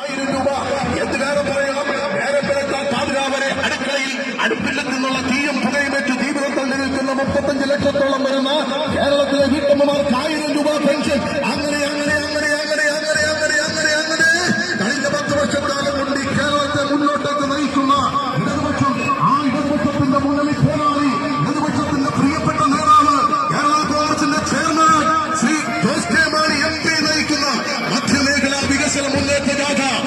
ആയിരം രൂപ. എന്ത് വേഗം പറയാം? Dada.